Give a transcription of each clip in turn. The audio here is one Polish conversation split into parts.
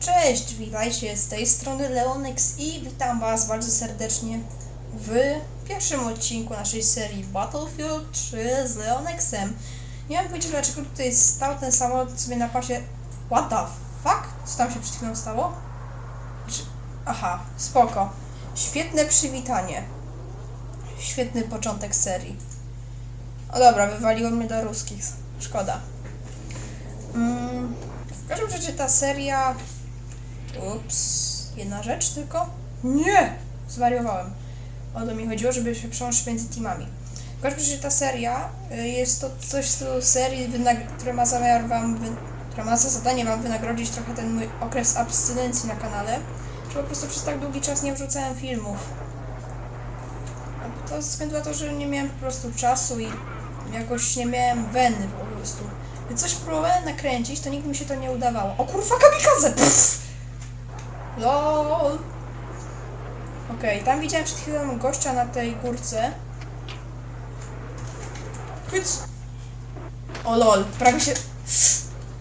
Cześć, witajcie z tej strony Leonex i witam Was bardzo serdecznie w pierwszym odcinku naszej serii Battlefield 3 z Leonexem. Nie wiem powiedzieć dlaczego tutaj stał ten samolot sobie na pasie. What the fuck? Co tam się przed chwilą stało? Aha, spoko. Świetne przywitanie. Świetny początek serii. O dobra, wywaliło mnie do ruskich. Szkoda. Mm, w każdym razie ta seria Ups, jedna rzecz tylko? Nie! Zwariowałem. O to mi chodziło, żeby się przełączyć między teamami. W każdym razie ta seria y, jest to coś stylu serii, która ma zamiar wam, wy- która ma za zadanie wam wynagrodzić trochę ten mój okres abstynencji na kanale, że po prostu przez tak długi czas nie wrzucałem filmów. A to ze względu na to, że nie miałem po prostu czasu i jakoś nie miałem weny po prostu. Gdy coś próbowałem nakręcić, to nigdy mi się to nie udawało. O kurwa, kamikaze! Pff! LOL. Okej, tam widziałem przed chwilą gościa na tej górce. Hyc. O lol, prawie się...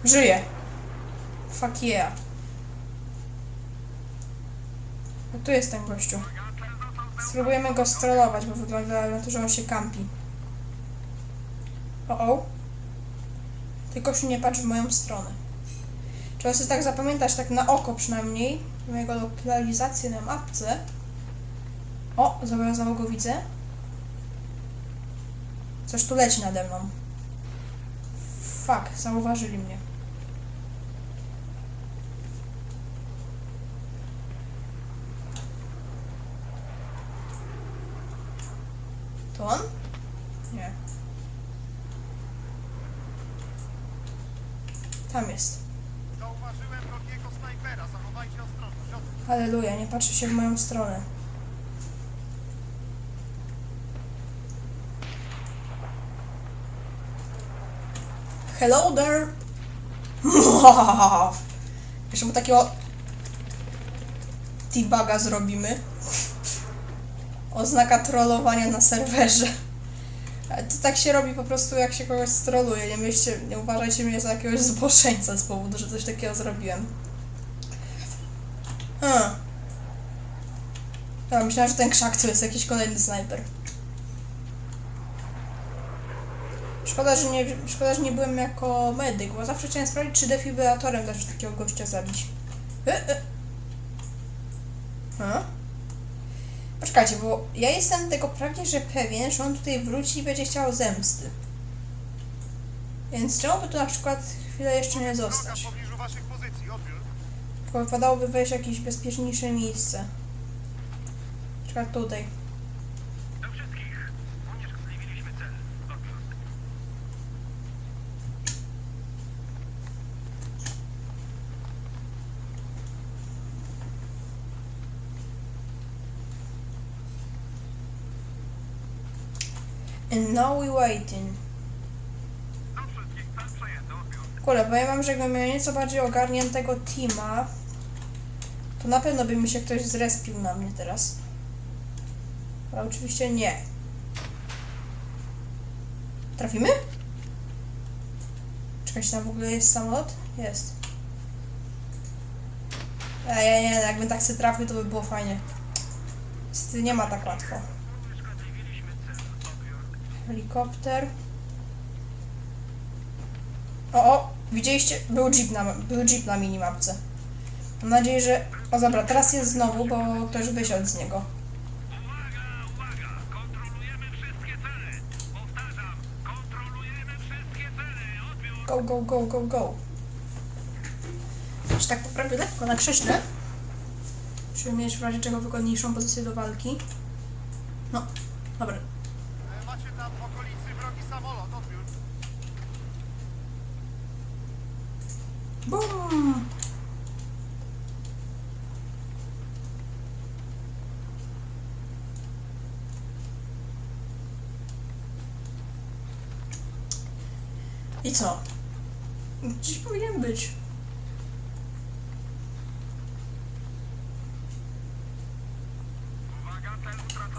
Żyje. Fuck yeah. No tu jest ten gościu. Spróbujemy go strollować, bo wygląda na to, że on się kampi. O, o. Tylko się nie patrz w moją stronę. Trzeba sobie tak zapamiętać, tak na oko przynajmniej, mojego lokalizację na mapce. O, zobrazowo go widzę. Coś tu leci nade mną. Fuck, zauważyli mnie. To on? Nie. Tam jest. Zauważyłem wrogiego snajpera, zachowajcie ostrożność. Halleluja, nie patrzy się w moją stronę. Hello there! Jeszcze mu takiego debuga zrobimy. Oznaka trollowania na serwerze. To tak się robi po prostu jak się kogoś stroluje. Nie, myślcie, nie uważajcie mnie za jakiegoś zboczeńca z powodu, że coś takiego zrobiłem. Hmm. Ja myślałam, że ten krzak to jest jakiś kolejny snajper. Szkoda, że nie, szkoda, że nie byłem jako medyk, bo zawsze chciałem sprawdzić, czy defibrylatorem da się takiego gościa zabić. E, e. Ha? Poczekajcie, bo ja jestem tego prawie, że pewien, że on tutaj wróci i będzie chciał zemsty. Więc czemu by tu na przykład chwilę jeszcze nie zostać? Tylko wypadałoby wejść w jakieś bezpieczniejsze miejsce. Przykład tutaj. Cel. Odbiór. And now we waiting. Kurde, powiem wam, że jakbym miał nieco bardziej ogarniętego teama, to na pewno by mi się ktoś zrespił na mnie teraz. Ale oczywiście nie. Trafimy? Czekajcie, tam w ogóle jest samolot? Jest. Ej, nie, nie, jakbym tak sobie trafił, to by było fajnie. Niestety nie ma tak łatwo. Helikopter. O, o, widzieliście? Był jeep na, był jeep na minimapce. Mam nadzieję, że... O, dobra, teraz jest znowu, bo ktoś wysiadł z niego. Go, go, go, go, go. Czy tak poprawię lekko na krześle? Żeby mieć w razie czego wygodniejszą pozycję do walki. No, dobra. Macie tam w okolicy wrogi samolot, odbiór. Bum! I co? Gdzieś powinien być.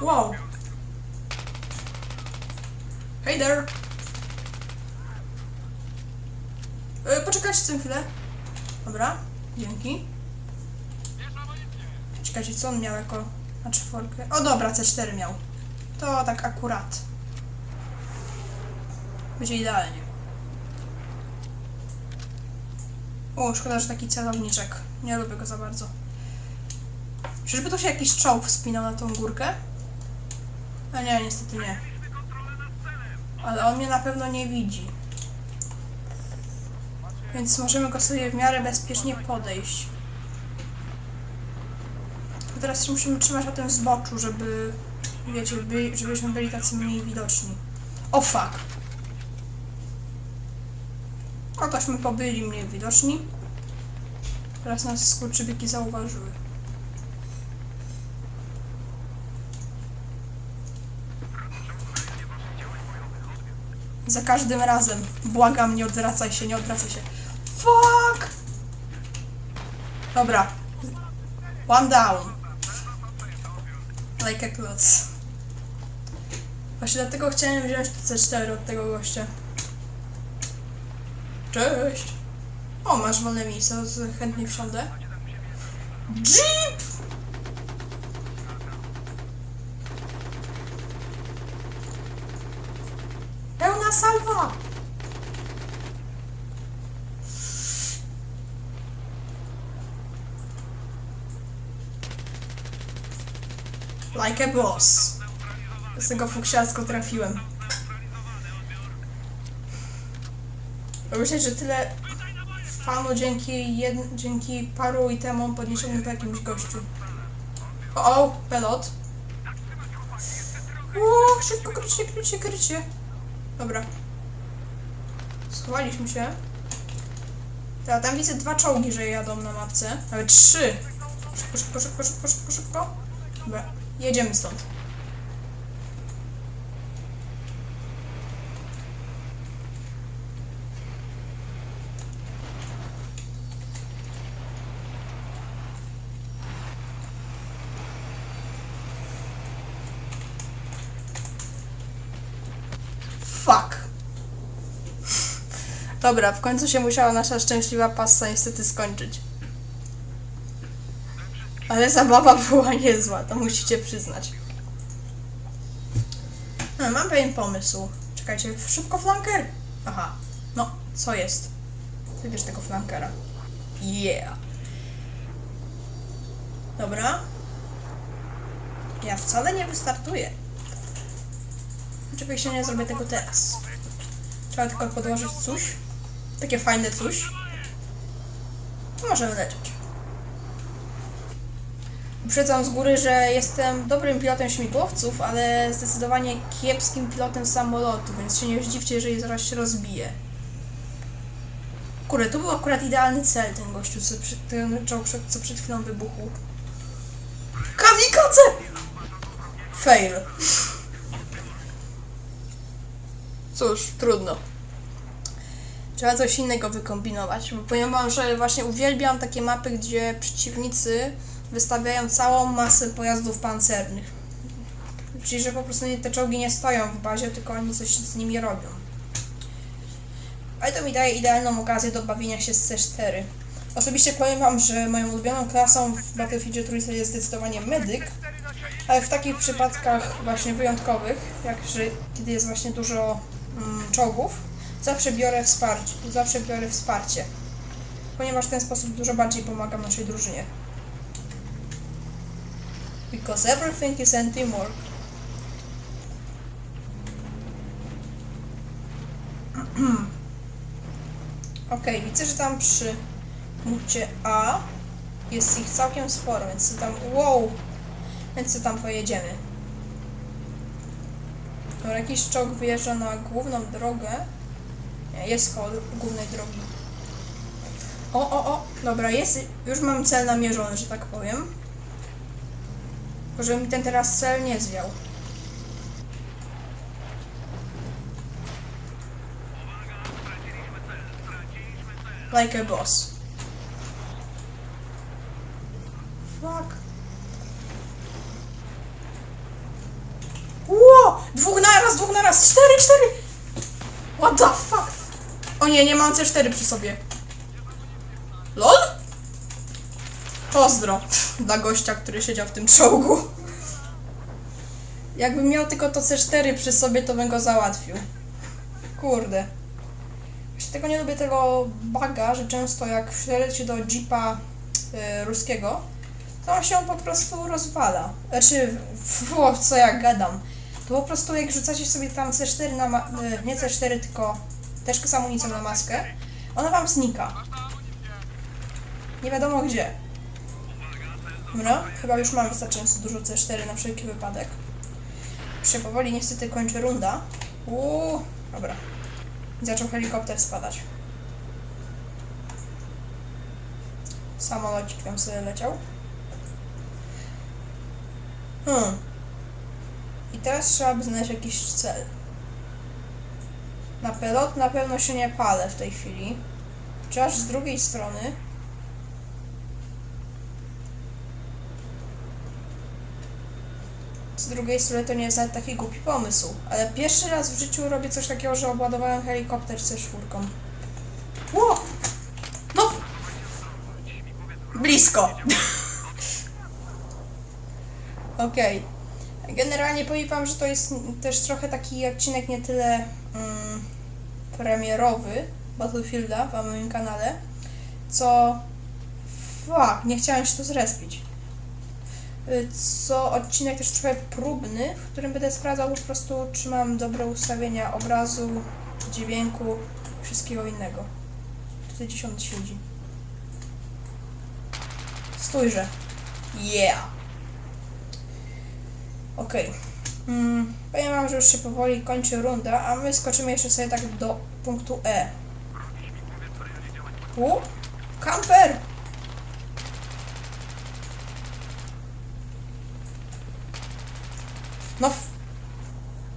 Wow. Hey there! E, poczekajcie z tym chwilę. Dobra, dzięki. Czekajcie, co on miał jako na czworkę? O dobra, C4 miał. To tak akurat. Będzie idealnie. O, szkoda, że taki celowniczek. Nie lubię go za bardzo. Czyżby tu się jakiś czołg wspinał na tą górkę? A nie, niestety nie. Ale on mnie na pewno nie widzi. Więc możemy go sobie w miarę bezpiecznie podejść. Teraz się musimy trzymać na tym zboczu, żeby, wiecie, by, żebyśmy byli tacy mniej widoczni. O fuck! O, tośmy pobyli mniej widoczni. Teraz nas skurczybyki zauważyły. Za każdym razem. Błagam, nie odwracaj się, nie odwracaj się. Fuck! Dobra. One down. Like a kloc. Właśnie dlatego chciałem wziąć C4 od tego gościa. Cześć! O, masz wolne miejsce, chętnie wsiądę. Jeep! Pełna salwa! Like a boss. Z tego fuksiarsko trafiłem. Myślę, że tyle fanu dzięki, jed... dzięki paru itemom podniesionym po jakimś gościu. O, o, pelot. O, szybko krycie, krycie, krycie. Dobra. Schowaliśmy się. Ja tam widzę dwa czołgi, że jadą na mapce. Nawet trzy. Szybko, szybko, szybko, szybko, szybko, szybko. Dobra, jedziemy stąd. Fuck. Dobra, w końcu się musiała nasza szczęśliwa passa niestety skończyć. Ale zabawa była niezła, to musicie przyznać. No, mam pewien pomysł. Czekajcie, szybko flanker! Aha, no, co jest? Wybierz tego flankera. Yeah! Dobra. Ja wcale nie wystartuję. Oczywiście nie zrobię tego teraz. Trzeba tylko podłożyć coś. Takie fajne coś. Możemy lecieć. Uprzedzam z góry, że jestem dobrym pilotem śmigłowców, ale zdecydowanie kiepskim pilotem samolotu, więc się nie zdziwcie, jeżeli zaraz się rozbije. Kurde, to był akurat idealny cel, ten gościu, co przed, ten co przed chwilą wybuchł. Kamikaze! Fail. Cóż, trudno. Trzeba coś innego wykombinować, bo powiem że właśnie uwielbiam takie mapy, gdzie przeciwnicy wystawiają całą masę pojazdów pancernych. Czyli, że po prostu te czołgi nie stoją w bazie, tylko oni coś z nimi robią. Ale to mi daje idealną okazję do bawienia się z C4. Osobiście powiem wam, że moją ulubioną klasą w Battlefield Trójce jest zdecydowanie medyk, ale w takich przypadkach właśnie wyjątkowych, jak że kiedy jest właśnie dużo mm, czołgów, zawsze biorę wsparcie, zawsze biorę wsparcie. Ponieważ w ten sposób dużo bardziej pomagam naszej drużynie. Because everything is in teamwork. Okej, widzę, że tam przy punkcie A jest ich całkiem sporo, więc tam... Wow! Więc tam pojedziemy? Dobra, jakiś czołg wyjeżdża na główną drogę. Jest koło głównej drogi. O, o, o! Dobra, jest... Już mam cel namierzony, że tak powiem. Żeby mi ten teraz cel nie zwiał. Like a boss. Fuck. Ło! Dwóch naraz, dwóch naraz! Cztery, cztery! What the fuck? O nie, nie mam C4 przy sobie. LOL? Pozdro dla gościa, który siedział w tym czołgu. Jakbym miał tylko to C4 przy sobie, to bym go załatwił. Kurde. Właśnie tego nie lubię tego baga, że często jak wsiadacie do jeepa y, ruskiego, to on się po prostu rozwala. Znaczy, w, co ja gadam. To po prostu jak rzucacie sobie tam C4 na... Y, nie C4, tylko teczkę z amunicją na maskę, ona wam znika. Nie wiadomo gdzie. Dobra, chyba już mam wystarczająco dużo C4 na wszelki wypadek. Już się powoli niestety kończy runda. Uuu, dobra. Zaczął helikopter spadać. Samolocik tam sobie leciał. Hmm. I teraz trzeba by znaleźć jakiś cel. Na pelot na pewno się nie palę w tej chwili. Chociaż z drugiej strony Z drugiej strony to nie jest nawet taki głupi pomysł. Ale pierwszy raz w życiu robię coś takiego, że obładowałem helikopter ze czwórką. Ło! No! Blisko! Okej. Generalnie powiem wam, że to jest też trochę taki odcinek nie tyle mm, premierowy Battlefielda w moim kanale, co... Fuck, nie chciałem się tu zrespić y, co odcinek też trochę próbny, w którym będę sprawdzał po prostu, czy mam dobre ustawienia obrazu, dźwięku, wszystkiego innego. Tutaj on siedzi. Stójże. Yeah! Okej. Mm, powiem wam, że już się powoli kończy runda, a my skoczymy jeszcze sobie tak do punktu E. U? Kamper! No. f-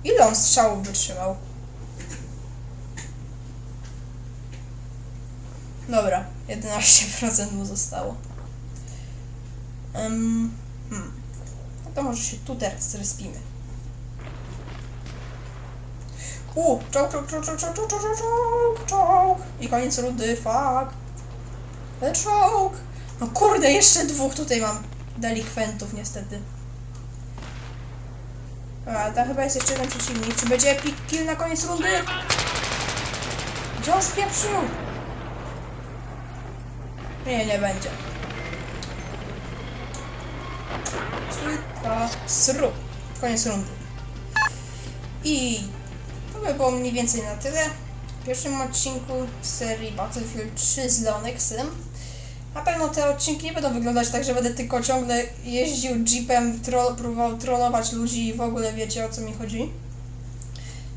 Ile on strzałów wytrzymał? Dobra, 11% mu zostało. Um, hmm. To może się tu teraz zrespimy. U, czołg, czołg, czołg, czołg, czołg, czołg, czołg, czołg. I koniec rundy, fuck. E, Czołg. No kurde, jeszcze dwóch tutaj mam delikwentów niestety. A, chyba jest jeszcze jeden przeciwnik. Czy będzie epic kill na koniec rundy? Gdzie on spieprzył? Nie, nie będzie. Dwa, sru. Koniec rundy. I to by było mniej więcej na tyle. W pierwszym odcinku serii Battlefield 3 z Leonexem. Na pewno te odcinki nie będą wyglądać tak, że będę tylko ciągle jeździł jeepem, tro, próbował trollować ludzi i w ogóle wiecie o co mi chodzi.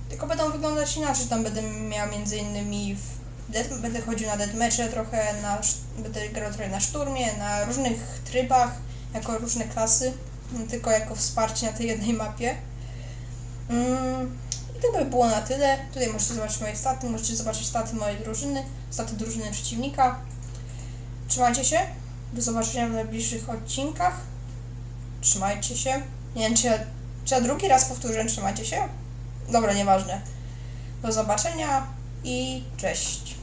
Tylko będą wyglądać inaczej. Tam będę miał między innymi w death, będę chodził na deathmatche trochę, na, będę grał trochę na szturmie, na różnych trybach, jako różne klasy, tylko jako wsparcie na tej jednej mapie. Mm, I to by było na tyle. Tutaj możecie zobaczyć moje staty, możecie zobaczyć staty mojej drużyny, staty drużyny przeciwnika. Trzymajcie się. Do zobaczenia w najbliższych odcinkach. Trzymajcie się. Nie wiem, czy ja, czy ja drugi raz powtórzę, trzymajcie się. Dobra, nieważne. Do zobaczenia i cześć.